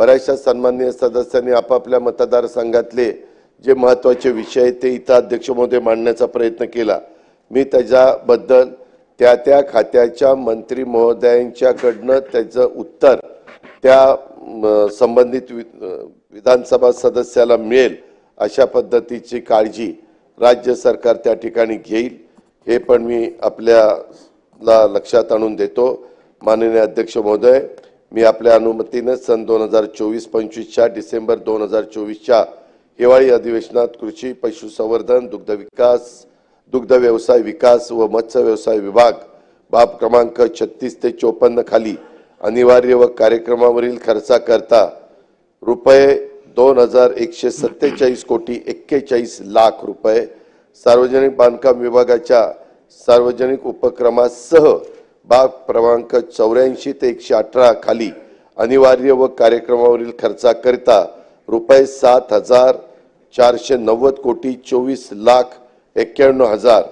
बऱ्याचशा सन्माननीय सदस्यांनी आपापल्या मतदारसंघातले जे महत्त्वाचे विषय आहेत ते इथं अध्यक्ष महोदय मांडण्याचा प्रयत्न केला. मी त्याच्याबद्दल त्या त्या खात्याच्या मंत्री महोदयांच्याकडनं त्याचं उत्तर त्या संबंधित वि विधानसभा सदस्याला मिळेल अशा पद्धतीची काळजी राज्य सरकार त्या ठिकाणी घेईल. हे पण मी आपल्याला लक्षात आणून देतो. माननीय अध्यक्ष महोदय मी आपल्या अनुमतीनं सन दोन हजार चोवीस पंचवीसच्या डिसेंबर दोन हजार चोवीसच्या हिवाळी अधिवेशनात कृषी पशुसंवर्धन दुग्ध विकास दुग्ध व्यवसाय विकास व मत्स्य व्यवसाय विभाग बाब क्रमांक छत्तीस ते चोपन्न खाली अनिवार्य व कार्यक्रमावरील खर्चाकरता रुपये दोन हजार एकशे सत्तेचाळीस कोटी एक्केचाळीस लाख रुपये सार्वजनिक बांधकाम विभागाच्या सार्वजनिक उपक्रमासह बाब क्रमांक चौऱ्याऐंशी ते एकशे अठरा खाली अनिवार्य व कार्यक्रमावरील खर्चाकरिता रुपये सात हजार चारशे नव्वद कोटी चोवीस लाख एक्क्याण्णव हजार.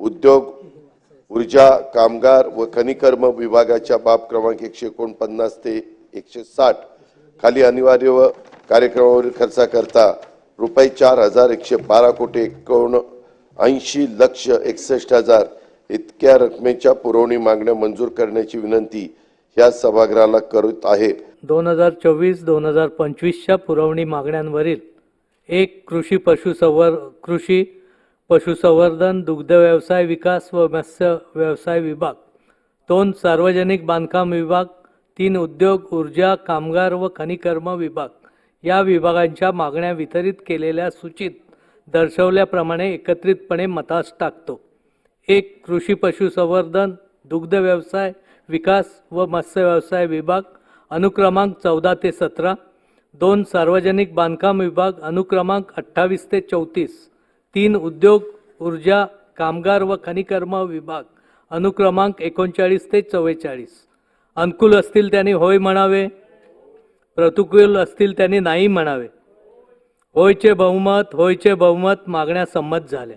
उद्योग ऊर्जा कामगार व खनिकर्म विभागाच्या बाब क्रमांक एकशे एकोणपन्नास ते एकशे साठ खाली अनिवार्य व कार्यक्रमावरील खर्चाकरता रुपये चार हजार एकशे बारा कोटी एकोण ऐंशी लक्ष एकसष्ट हजार इतक्या रकमेच्या पुरवणी मागण्या मंजूर करण्याची विनंती या सभागृहाला करत आहे. दोन हजार चोवीस दोन हजार पंचवीसच्या पुरवणी मागण्यांवरील एक कृषी पशुसंवर कृषी पशुसंवर्धन दुग्ध व्यवसाय विकास व मत्स्य व्यवसाय विभाग दोन सार्वजनिक बांधकाम विभाग तीन उद्योग ऊर्जा कामगार व खनिकर्म विभाग या विभागांच्या मागण्या वितरित केलेल्या सूचित दर्शवल्याप्रमाणे एकत्रितपणे मतास टाकतो. एक कृषी पशुसंवर्धन दुग्ध व्यवसाय विकास व मत्स्य व्यवसाय विभाग अनुक्रमांक चौदा ते सतरा दोन सार्वजनिक बांधकाम विभाग अनुक्रमांक अठ्ठावीस ते चौतीस तीन उद्योग ऊर्जा कामगार व खनिकर्म विभाग अनुक्रमांक एकोणचाळीस ते चव्वेचाळीस. अनुकूल असतील त्यांनी होय म्हणावे प्रतिकूल असतील त्यांनी नाही म्हणावे. होयचे बहुमत होयचे बहुमत मागण्या संमत झाल्या.